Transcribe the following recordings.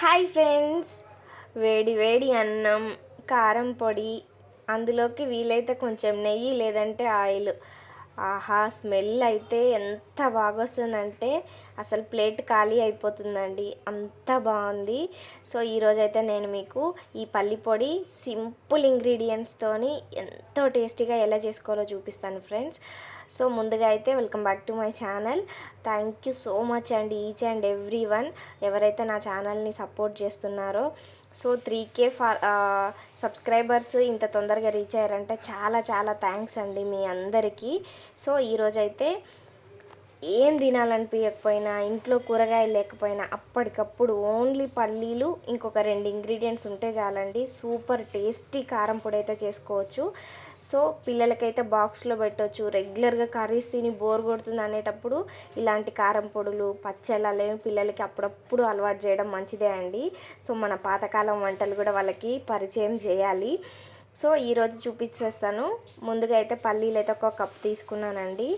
Hi friends. వేడి వేడి అన్నం కారం పొడి అందులోకి వీలైతే కొంచెం నెయ్యి లేదంటే ఆయిల్. ఆహా స్మెల్ అయితే ఎంత బాగా వస్తుందంటే అసలు ప్లేట్ ఖాళీ అయిపోతుందండి. అంత బాగుంది. సో ఈరోజైతే నేను మీకు ఈ పల్లి పొడి సింపుల్ ఇంగ్రీడియంట్స్తోని ఎంతో టేస్టీగా ఎలా చేసుకోవాలో చూపిస్తాను ఫ్రెండ్స్. సో ముందుగా అయితే welcome back to my channel. Thank you so much అండి ఈచ్ అండ్ ఎవ్రీ వన్. ఎవరైతే నా ఛానల్ని సపోర్ట్ చేస్తున్నారో so three K for subscribers ఇంత తొందరగా రీచ్ అయ్యారంటే చాలా చాలా థ్యాంక్స్ అండి మీ అందరికీ. సో ఈరోజైతే ఏం తినాలనిపించకపోయినా ఇంట్లో కూరగాయలు లేకపోయినా అప్పటికప్పుడు ఓన్లీ పల్లీలు ఇంకొక రెండు ఇంగ్రీడియంట్స్ ఉంటే చాలండి. సూపర్ టేస్టీ కారం పొడి అయితే చేసుకోవచ్చు. సో పిల్లలకైతే బాక్స్లో పెట్టవచ్చు రెగ్యులర్గా కర్రీస్ తిని బోర్ కొడుతుంది అనేటప్పుడు ఇలాంటి కారం పొడులు పచ్చళ్ళలేమి పిల్లలకి అప్పుడప్పుడు అలవాటు చేయడం మంచిదే అండి. సో మన పాతకాలం వంటలు కూడా వాళ్ళకి పరిచయం చేయాలి. సో ఈరోజు చూపించేస్తాను ముందుగా అయితే పల్లీలు అయితే ఒక కప్ తీసుకున్నానండి.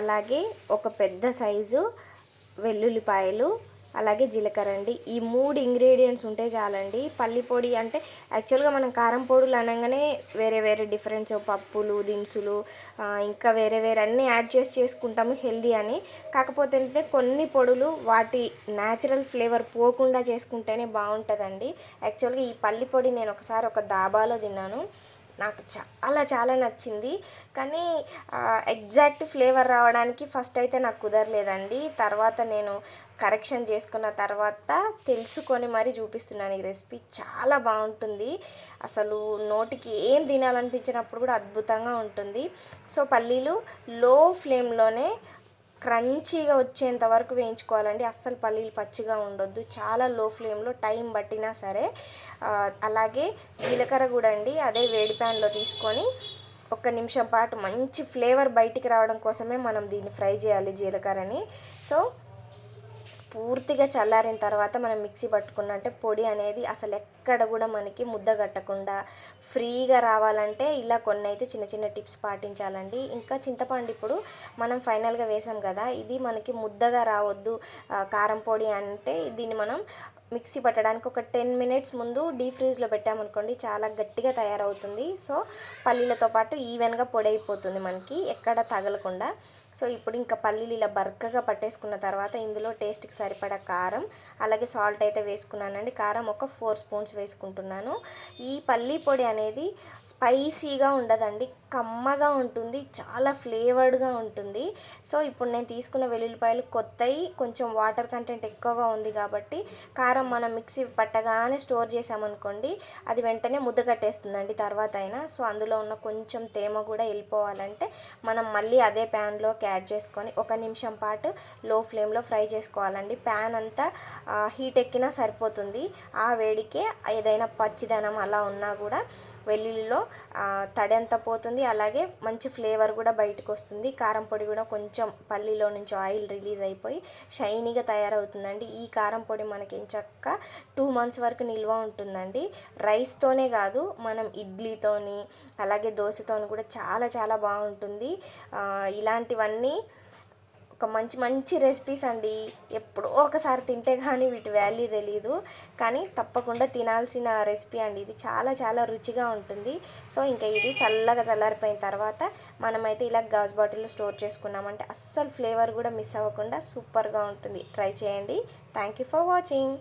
అలాగే ఒక పెద్ద సైజు వెల్లుల్లిపాయలు అలాగే జీలకర్ర అండి. ఈ మూడు ఇంగ్రీడియంట్స్ ఉంటే చాలండి. పల్లి పొడి అంటే యాక్చువల్గా మనం కారం పొడులు అనగానే వేరే వేరే డిఫరెన్స్ పప్పులు దినుసులు ఇంకా వేరే వేరే అన్నీ యాడ్ చేసి చేసుకుంటాము హెల్దీ అని. కాకపోతే అంటే కొన్ని పొడులు వాటి న్యాచురల్ ఫ్లేవర్ పోకుండా చేసుకుంటేనే బాగుంటుందండి. యాక్చువల్గా ఈ పల్లి పొడి నేను ఒకసారి ఒక దాబాలో తిన్నాను. నాకు చాలా చాలా నచ్చింది. కానీ ఎగ్జాక్ట్ ఫ్లేవర్ రావడానికి ఫస్ట్ అయితే నాకు కుదరలేదండి. తర్వాత నేను కరెక్షన్ చేసుకున్న తర్వాత తెలుసుకొని మరీ చూపిస్తున్నాను ఈ రెసిపీ. చాలా బాగుంటుంది. అసలు నోటికి ఏం తినాలనిపించినప్పుడు కూడా అద్భుతంగా ఉంటుంది. సో పల్లీలు లో ఫ్లేమ్లోనే క్రంచీగా వచ్చేంత వరకు వేయించుకోవాలండి. అస్సలు పల్లీలు పచ్చిగా ఉండొద్దు. చాలా లో ఫ్లేమ్లో టైం పట్టినా సరే అలాగే జీలకర్ర కూడా అండి అదే వేడి ప్యాన్లో తీసుకొని ఒక నిమిషం పాటు మంచి ఫ్లేవర్ బయటికి రావడం కోసమే మనం దీన్ని ఫ్రై చేయాలి జీలకర్రని. సో పూర్తిగా చల్లారిన తర్వాత మనం మిక్సీ పట్టుకున్నంటే పొడి అనేది అసలు ఎక్కడ కూడా మనకి ముద్ద కట్టకుండా ఫ్రీగా రావాలంటే ఇలా కొన్ని అయితే చిన్న చిన్న టిప్స్ పాటించాలండి. ఇంకా చింతపండు ఇప్పుడు మనం ఫైనల్గా వేసాం కదా ఇది మనకి ముద్దగా రావద్దు కారం పొడి అంటే దీన్ని మనం మిక్సీ పట్టడానికి ఒక టెన్ మినిట్స్ ముందు డీప్ ఫ్రీజ్లో పెట్టామనుకోండి చాలా గట్టిగా తయారవుతుంది. సో పల్లీలతో పాటు ఈవెన్గా పొడి అయిపోతుంది మనకి ఎక్కడ తగలకుండా. సో ఇప్పుడు ఇంకా పల్లీలు ఇలా బర్కగా పట్టేసుకున్న తర్వాత ఇందులో టేస్ట్కి సరిపడా కారం అలాగే సాల్ట్ అయితే వేసుకున్నానండి. కారం ఒక ఫోర్ స్పూన్స్ వేసుకుంటున్నాను. ఈ పల్లీ పొడి అనేది స్పైసీగా ఉండదండి కమ్మగా ఉంటుంది చాలా ఫ్లేవర్డ్గా ఉంటుంది. సో ఇప్పుడు నేను తీసుకున్న వెల్లుల్లిపాయలు కొత్తవి కొంచెం వాటర్ కంటెంట్ ఎక్కువగా ఉంది కాబట్టి కారం మనం మిక్సీ పట్టగానే స్టోర్ చేసామనుకోండి అది వెంటనే ముద్ద కట్టేస్తుందండి తర్వాత అయినా. సో అందులో ఉన్న కొంచెం తేమ కూడా వెళ్ళిపోవాలంటే మనం మళ్ళీ అదే ప్యాన్లోకి యాడ్ చేసుకొని ఒక నిమిషం పాటు లో ఫ్లేమ్లో ఫ్రై చేసుకోవాలండి. ప్యాన్ అంతా హీట్ ఎక్కినా సరిపోతుంది. ఆ వేడికే ఏదైనా పచ్చిదనం అలా ఉన్నా కూడా వెల్లుల్లిలో తడి అంతా పోతుంది. అలాగే మంచి ఫ్లేవర్ కూడా బయటకు వస్తుంది. కారం పొడి కూడా కొంచెం పల్లీలో నుంచి ఆయిల్ రిలీజ్ అయిపోయి షైనీగా తయారవుతుందండి. ఈ కారం పొడి మనకి ఒక టూ మంత్స్ వరకు నిల్వ ఉంటుందండి. రైస్తోనే కాదు మనం ఇడ్లీతోని అలాగే దోశతోని కూడా చాలా చాలా బాగుంటుంది. ఇలాంటివన్నీ ఒక మంచి మంచి రెసిపీస్ అండి. ఎప్పుడో ఒకసారి తింటే కానీ వీటి వాల్యూ తెలియదు కానీ తప్పకుండా తినాల్సిన రెసిపీ అండి. ఇది చాలా చాలా రుచిగా ఉంటుంది. సో ఇంకా ఇది చల్లగా చల్లారిపోయిన తర్వాత మనమైతే ఇలా గాజు బాటిల్లో స్టోర్ చేసుకున్నామంటే అస్సలు ఫ్లేవర్ కూడా మిస్ అవ్వకుండా సూపర్గా ఉంటుంది. ట్రై చేయండి. Thank you for watching